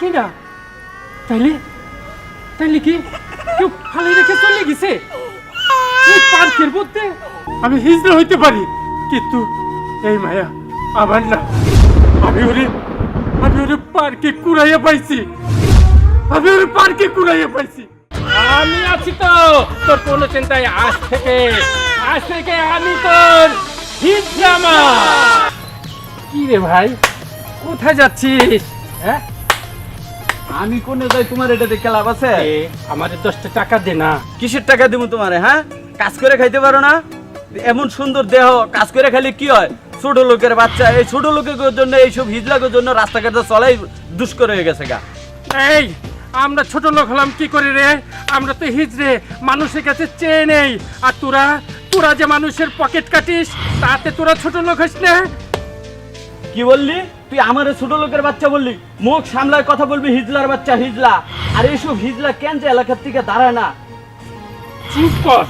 দেখি না তাইলে তাইলে কি? কেউ ফালাই রেখে চলে গেছে? এই পার্কের মধ্যে আমি হিজড়া হইতে পারি। কিন্তু এই মায়া আমার না। আমি ওরে আমি ওরে পার্কে কুড়াইয়া পাইছি। আমি ওরে পার্কে কুড়াইয়া পাইছি। আমি আছি তো তোর কোনো চিন্তায় আজ থেকে। আজ থেকে আমি তোর হিজড়ামা কি রে ভাই? কোথায় যাচ্ছিস? হ্যাঁ? আমি কোনে যাই তোমার এটা দেখে লাভ আছে? এ, আমাদের দশটা টাকা দে না। কিসের টাকা দিব তোমারে হ্যাঁ? কাজ করে খাইতে পারো না? এমন সুন্দর দেহ কাজ করে খাইলে কি হয়? ছোট লোকের বাচ্চা এই ছোট লোকের জন্য এইসব হিজলাকের জন্য রাস্তাঘাটে চলাই দুষ্কর হয়ে গেছে গা। এই আমরা ছোট লোক হলাম কি করে রে? আমরা তো হিজড়ে মানুষের কাছে চেয়ে নেই। আর তোরা তোরা যে মানুষের পকেট কাটিস তাতে তোরা ছোট লোক হইস না? কি বললি? তুই আমার ছোট লোকের বাচ্চা বললি মুখ সামলায় কথা বলবি হিজলার বাচ্চা হিজলা। আর এইসব হিজলা কেন যে এলাকার থেকে দাঁড়ায় না? চুপ কর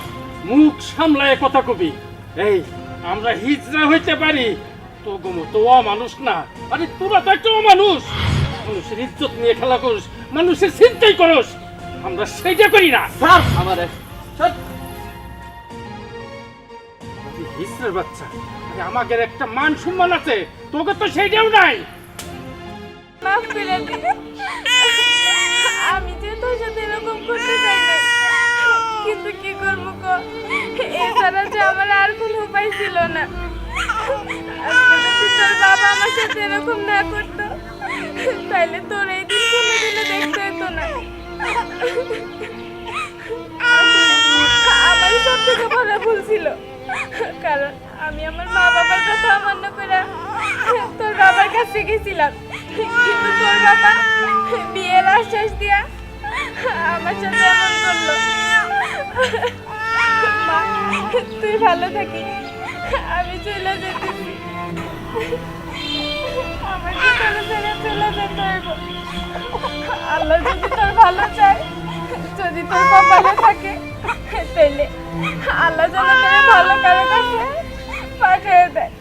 মুখ সামলায় কথা কবি। এই আমরা হিজড়া হইতে পারি? তো গমো তো মানুষ না। আরে তোরা তো একটা মানুষ মানুষের ইজ্জত নিয়ে খেলা করিস মানুষের চিন্তাই করস। আমরা সেইটা করি না। স্যার! আমারে। আরে বাচ্চা। আমাদের একটা মান সম্মান আছে, তোকে তো সেইটাও নাই। মাফ করে দে। আমি যে তোর সাথে এরকম করতে চাই না কিন্তু কি করব কো? এছাড়া যে আমার আর কোনো উপায় ছিল না। তোর বাবা আমার সাথে এরকম না করতো, তাইলে তোর এই দিন কোনোদিনও দেখতে হতো না। আমার সব থেকে বড় ভুল ছিল, কারণ আমি আমার মা বাবার কথা অমান্য করে তোর বাবার কাছে গেছিলাম। কিন্তু তোর বাবা বিয়ের আশ্বাস দিয়া আমার সাথে এমন করল। তুই ভালো থাকি আমি চলে যেতেছি। আমাকে চলে ছেড়ে চলে যেতে হইব। আল্লাহ যদি তোর ভালো চায়, যদি তোর কপালে থাকে, তাইলে আল্লাহ যেন তোর ভালো কারও কাছে পাঠিয়ে দেয়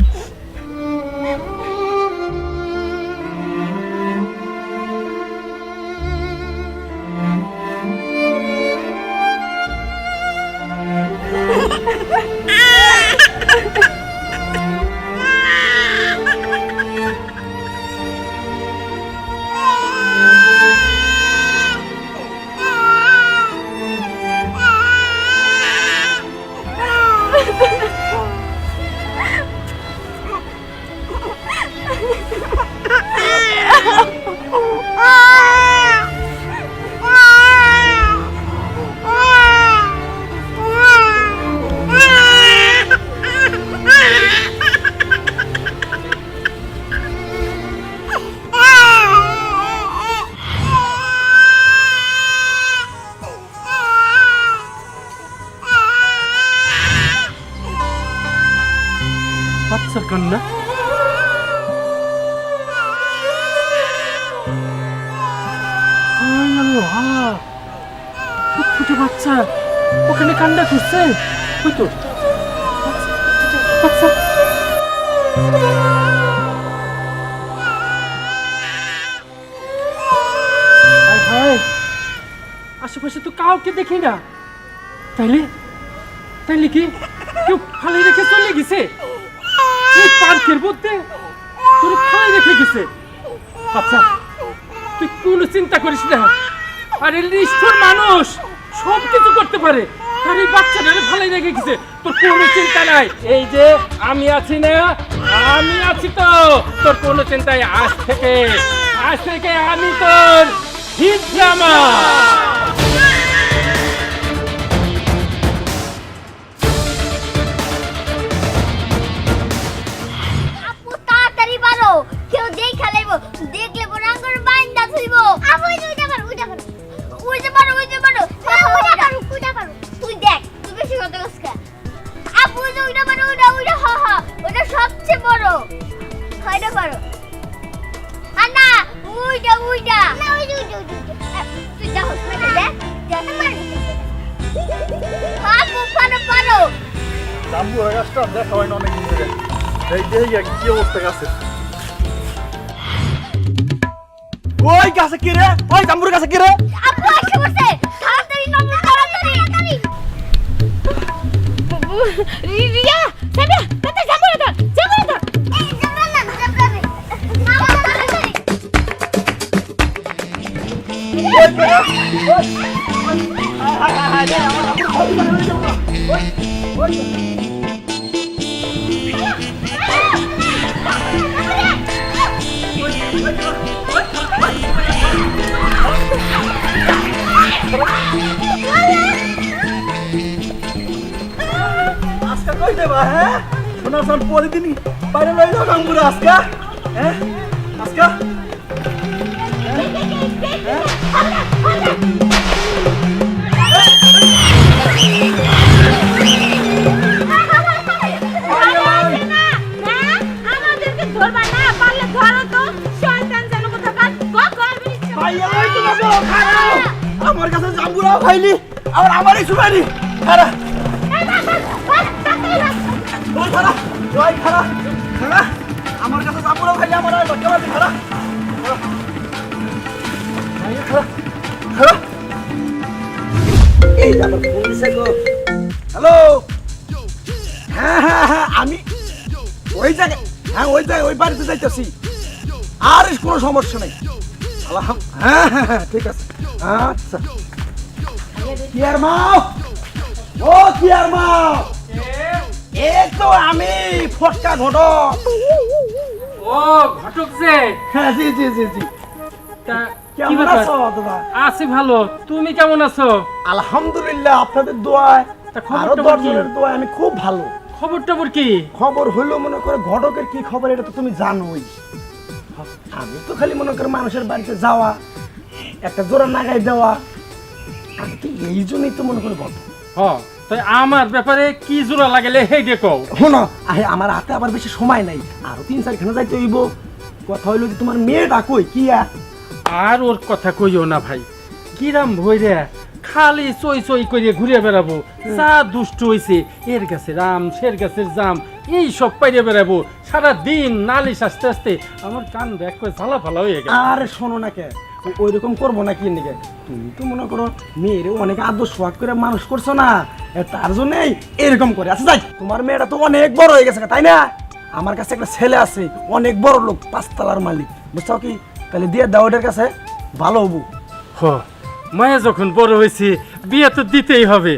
বাচ্চার কন্যা ফুটফুটে বাচ্চা। ওখানে কান্না করছে। ওই তো। বাচ্চা আশেপাশে তো কাউকে দেখি না। তাইলে? তাইলে কি? কেউ ফালাই রেখে চলে গেছে? এই পার্কের মধ্যে তোর ফালাই রেখে গেছে। আচ্ছা তুই কোনো চিন্তা করিস না। আরে নিষ্ঠুর মানুষ সব কিছু করতে পারে। আর এই বাচ্চাটা ফালাই রেখে গেছে। তোর কোনো চিন্তা নাই। এই যে, আমি আছি না, আমি আছি তো। তোর কোনো চিন্তায় আজ থেকে আজ থেকে আমি তোর হিজরামা জাম্বুরা গাছটা দেখা হয় না অনেকদিন ধরে। এই দেখি কি অবস্থা গাছে? ওই গাছে কি রে? ওই জাম্বুর গাছে কি রে? আপু আসে বসে। তাড়াতাড়ি নামো তাড়াতাড়ি। রিয়া সাবিয়া তাতে যাব না যাব না। এই জামরা না জামরা রে নামো তাড়াতাড়ি আজকা কই দেবা হ্যাঁ শোনা শোন প্রতিদিন বাইরে লই যাও জাম্বুর আজকা হ্যাঁ আজকা আমাদেরকে আমার কাছে জাম্বুরাও খাইলি আর আমারই শুনাইলি খারাপ খারাপ আমার কাছে আমার আর গো। হ্যালো? হ্যাঁ হ্যাঁ হ্যাঁ আমি ওই জায়গায় হ্যাঁ ওই জায়গায়, ওই বাড়িতে যাইতেছি। আর কোনো সমস্যা নেই। হ্যাঁ হ্যাঁ হ্যাঁ ঠিক আছে। আচ্ছা। কি আর মাও? ও কি আর মাও? এই তো আমি ফটকা ঘটক। ও ঘটক যে। হ্যাঁ জি জি জি জি। তা কেমন আছো দাদা আছি ভালো। তুমি কেমন আছো? আলহামদুলিল্লাহ আপনাদের দোয়ায় তা খবর? দশজনের দোয়ায় আমি খুব ভালো। খবর টবর কি? খবর হইল মনে করে ঘটকের কি খবর এটা তো তুমি জানোই। আমি তো খালি মনে করে মানুষের বাড়িতে যাওয়া একটা জোড়া নাগাই দেওয়া। আমি তো এই জন্যই তো মনে করে ঘটক হ তাই আমার ব্যাপারে কি জোড়া লাগালে হেডে কও? শোনো আরে আমার হাতে আবার বেশি সময় নাই আরও তিন চারখানে যাইতে হইব। কথা হইল যে তোমার মেয়েটা কই কি আর ওর কথা কইও না ভাই। কিরাম ভইরে খালি চই চই করে ঘুরে বেড়াবো। চা দুষ্ট হইছে এর গাছে রাম সের গাছের জাম এই সব পাইরে বেড়াবো। সারা দিন নালিশ আস্তে আস্তে আমার কান ব্যাক করে ঝালা ফালা হয়ে গেছে আরে শোনো না কে ওই রকম করব না কি নিকে তুমি তো মনে করো মেয়েরে অনেক আদর সোয়াগ করে মানুষ করছ না। তার জন্যই এরকম করে। আচ্ছা যাই তোমার মেয়েটা তো অনেক বড় হয়ে গেছে তাই না? আমার কাছে একটা ছেলে আছে অনেক বড় লোক পাঁচতলার মালিক। বুঝছ কি? তাহলে দিয়ে দাও ওটার কাছে ভালো হব। হ মায়া যখন বড় হয়েছে বিয়ে তো দিতেই হবে।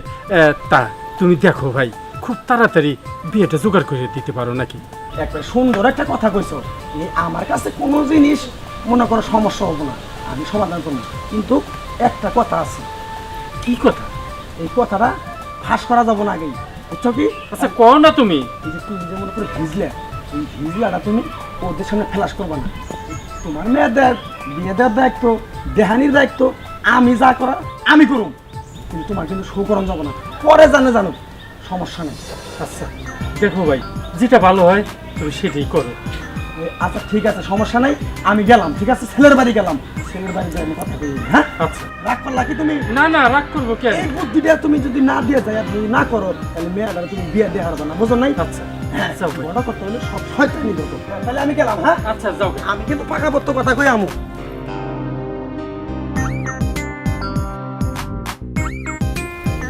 তা তুমি দেখো ভাই খুব তাড়াতাড়ি বিয়েটা জোগাড় করে দিতে পারো নাকি? একটা সুন্দর একটা কথা কইছো। আমার কাছে কোনো জিনিস মনে করো সমস্যা হব না। আমি সমাধান করব। কিন্তু একটা কথা আছে। কি কথা? এই কথাটা ফাঁস করা যাব না আগেই। বুঝছ কি? আচ্ছা কও না তুমি। এই যে তুমি যে মনে করে ভিজলে এই ভিজলাটা তুমি ওদের সামনে ফ্লাশ করবে না। তোমার মেয়েদের বিয়ে দেওয়ার দায়িত্ব দেহানির দায়িত্ব আমি যা করা আমি করুম। কিন্তু তোমার কিন্তু শো করানো যাব না। পরে জানে জানো সমস্যা নেই। আচ্ছা দেখো ভাই যেটা ভালো হয় তুমি সেটাই করো। আচ্ছা ঠিক আছে সমস্যা নাই আমি গেলাম ঠিক আছে? ছেলের বাড়ি গেলাম। ছেলের বাড়ি যাই আমি কথা বলি হ্যাঁ? আচ্ছা। রাগ করলা কি তুমি? না না রাগ করব কেন? এই বুদ্ধিটা তুমি যদি না দিয়ে যায় আর যদি না করো তাহলে মেয়েটা তুমি বিয়ে দিয়ে হারবে না বুঝো নাই? আচ্ছা। হ্যাঁ বড় করতে হলে সব শয়তানি দেখো তাহলে আমি গেলাম হ্যাঁ? আচ্ছা যাও আমি কিন্তু পাকাপোক্ত কথা কই আমু।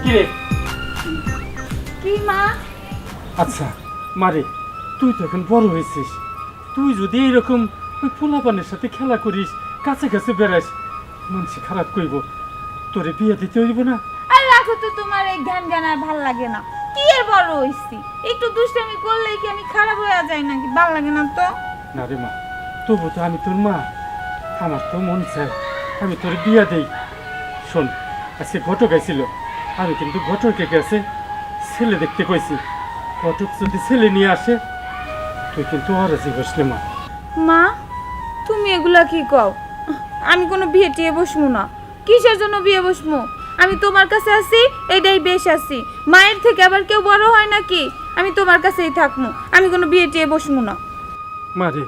কি রে? কি মা? আচ্ছা মারে তুই তো এখন বড় হয়েছিস। তুই যদি এইরকম ওই পোলাপানের সাথে খেলা করিস কাছে কাছে বেড়াস মানুষ খারাপ কইব। তোরে বিয়ে দিতে হইব না। আর রাখো তো তোমার এই জ্ঞান জ্ঞান আর ভালো লাগে না। কি আর বড় হইছি? একটু দুষ্টামি করলেই কি আমি খারাপ হয়ে যাই নাকি? ভালো লাগে না তো। না রে মা তবু তো আমি তোর মা। আমার তো মন চায় আমি তোর বিয়া দেই। শোন আজকে ঘটক আইছিল। আমি কিন্তু ঘটকের কাছে ছেলে দেখতে কইছি। ঘটক যদি ছেলে নিয়ে আসে তুই কিন্তু অরাজি বসলে মা মা তুমি এগুলা কি কও? আমি কোনো বিয়ে টিয়ে বসবো না। কিসের জন্য বিয়ে বসবো? আমি তোমার কাছে আছি এটাই বেশ আছি। মায়ের থেকে আবার কেউ বড় হয় নাকি? আমি তোমার কাছেই থাকব। আমি কোনো বিয়ে টিয়ে বসবো না। মারে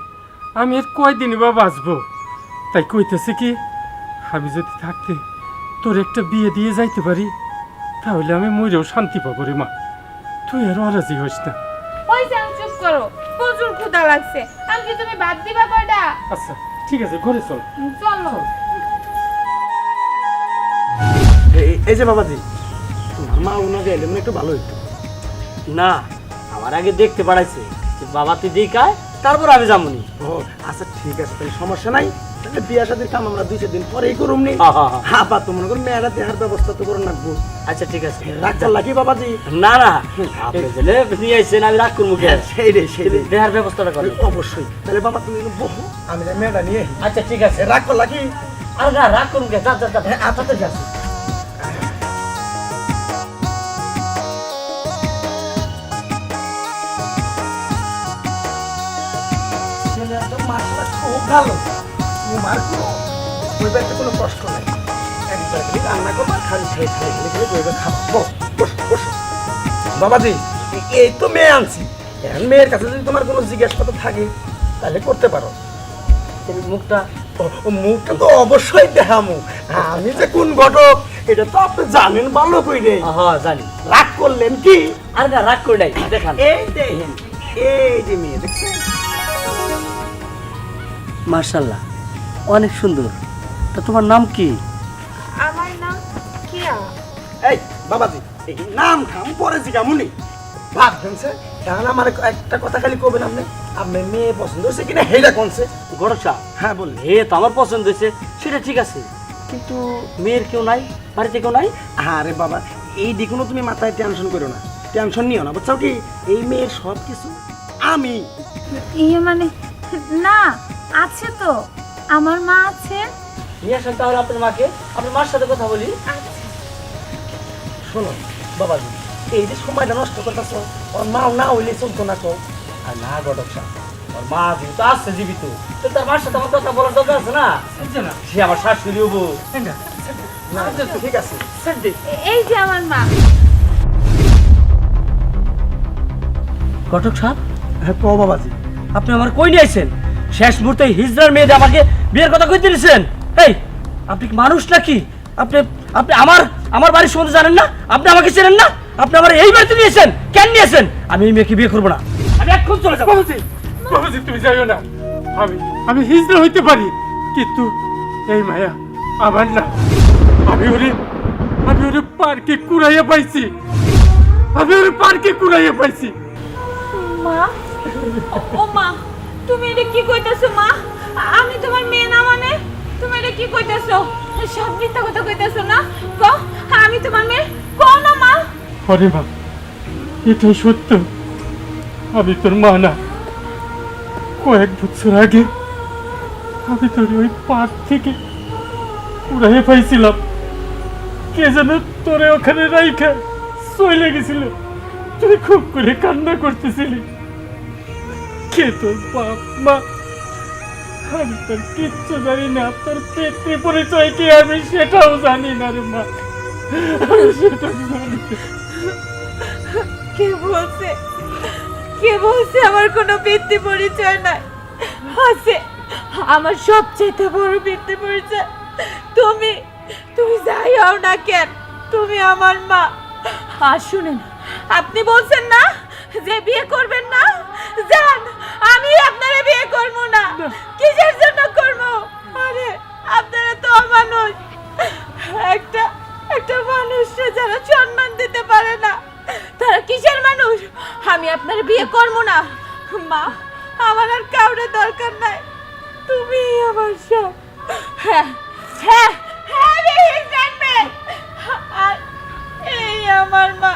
আমি আর কয়দিনই বা বাঁচবো? তাই কইতেছি কি আমি যদি থাকতে তোর একটা বিয়ে দিয়ে যাইতে পারি তাহলে আমি মরেও শান্তি পাবো রে মা। তুই আর অরাজি হইস না। ওই চুপ করো। প্রচুর ক্ষুধা লাগছে। আমি কি তুমি ভাত দিবা কয়টা? আচ্ছা ঠিক আছে ঘরে চল। চলো। এই- যে বাবাজি মামা মা ওনাকে এলে মানে একটু ভালো হইতো। না আমার আগে দেখতে পাড়াইছে যে বাবা তুই কায় তারপর আমি যাবনি ও আচ্ছা ঠিক আছে তাহলে সমস্যা নাই। তাহলে বিয়া সাথে কাম আমরা দুই দিন পরেই করুম নি। হা, হা, হা। হ্যাঁ বা তো মনে করো মেয়েরা দেহার ব্যবস্থা তো করে রাখব। আচ্ছা ঠিক আছে। রাখতে লাগি বাবাজি? না না। আপনি জেনে নিয়ে আসছেন আমি রাগ করব কে? সেই রে সেই রে। দেহার ব্যবস্থাটা করেন অবশ্যই। তাহলে বাবা তুমি বহু আমি মেয়েটা নিয়ে আচ্ছা ঠিক আছে। রাগ লাগি? আর না রাগ করুন কে? যা যা যা। হ্যাঁ আছে। ছেলেটা মাসালা খুব ভালো। তোমার বাড়িতে কোনো কষ্ট নাই। একবার রান্না করবা খালি খাই খাই খালি খালি বইবে খাব। বস বস বাবাজি এই তো মেয়ে আনছি। এখন মেয়ের কাছে যদি তোমার কোনো থাকে তাহলে করতে পারো। তুমি মুখটা মুখটা তো অবশ্যই দেখামু। আমি যে কোন ঘটক এটা তো আপনি জানেন ভালো কইরে। হ্যাঁ জানি। রাগ করলেন কি? আর না রাগ করে নাই দেখান। এই দেখেন এই যে মেয়ে দেখছেন? মার্শাল্লাহ অনেক সুন্দর। তা তোমার নাম কি? আমার নাম কিয়া। এই বাবাজি এই নাম খাম পরে জিগামুনি ভাব দেনছে এখন আমার একটা কথা খালি কবেন আপনি? আপনার মেয়ে পছন্দ হয়েছে কিনা হেটা কোনছে গড়সা হ্যাঁ বললেন হে তো আমার পছন্দ হয়েছে সেটা ঠিক আছে। কিন্তু মেয়ের কেউ নাই বাড়িতে কেউ নাই? আরে বাবা এই দিকুনো তুমি মাথায় টেনশন করো না। টেনশন নিও না বুঝছ কি? এই মেয়ের সব কিছু আমি। ইয়ে মানে না আছে তো। আমার মা আছে। নিয়ে আসেন তাহলে আপনার মাকে। আপনার মার সাথে কথা বলি। শোনো বাবাজি এই যে সময়টা নষ্ট করতেছ ওর মাও না হইলে চলতো না কো। আর না গডক ওর মা জীবিত আছে জীবিত তো তার মার সাথে আমার কথা বলার দরকার আছে না? সে আমার শাশুড়ি হব। না ঠিক আছে। এই যে আমার মা। ঘটক সাহেব হ্যাঁ কো বাবাজি আপনি আমার কই নিয়ে আইছেন? শেষ মুহূর্তে হিজড়ার মেয়েদের আমাকে বিয়ের কথা কইতে দিয়েছেন এই আপনি কি মানুষ নাকি? আপনি আপনি আমার আমার বাড়ির সম্বন্ধে জানেন না? আপনি আমাকে চেনেন না? আপনি আমার এই বাড়িতে নিয়েছেন? কেন নিয়েছেন? আমি এই মেয়েকে বিয়ে করব না। আমি এখন চলে যাব। তুমি যাইও না। আমি আমি হিজড়া হইতে পারি কিন্তু এই মায়া আমার না। আমি ওরে আমি ওরে পার্কে কুড়াইয়া পাইছি। আমি ওরে পার্কে কুড়াইয়া পাইছি। মা ও মা। তুমি এটা কি কইতাছো, মা? আমি তোমার মেয়ে না মানে? তুমি এটা কি কইতাছো? সব মিথ্যা কথা কইতাছো না? কো, আমি তোমার মেয়ে? কও না, মা। আরে মা এটাই সত্য। আমি তোর মা না। কয়েক বছর আগে আমি তোর ওই পার্ক থেকে উড়াইয়ে পাইছিলাম। কে যেন তোরে ওখানে রাইখা চলে গেছিল। তুই খুব করে কান্না করতেছিলি। কে বাপ মা। আমি তোর কিচ্ছু জানি না, তোর পেটে পরিচয় কি আমি সেটাও জানি না রে মা। আমি সেটাও জানি কে বলছে? কে বলছে আমার কোনো বৃত্তি পরিচয় নাই? আছে, আমার সবচেয়ে বড় বৃত্তি পরিচয়। তুমি তুমি যাই হও না কেন, তুমি আমার মা। আর শুনেন, আপনি বলছেন না যে বিয়ে করবেন না? যান আমি আপনারে বিয়ে করব না। কিসের জন্য করব? আরে আপনারা তো অমানুষ। একটা একটা মানুষকে যারা সম্মান দিতে পারে না তারা কিসের মানুষ? আমি আপনার বিয়ে করব না। মা আমার আর কাউরে দরকার নাই। তুমি আমার সব। হ্যাঁ হ্যাঁ হ্যাঁ জানবে আর এই আমার মা।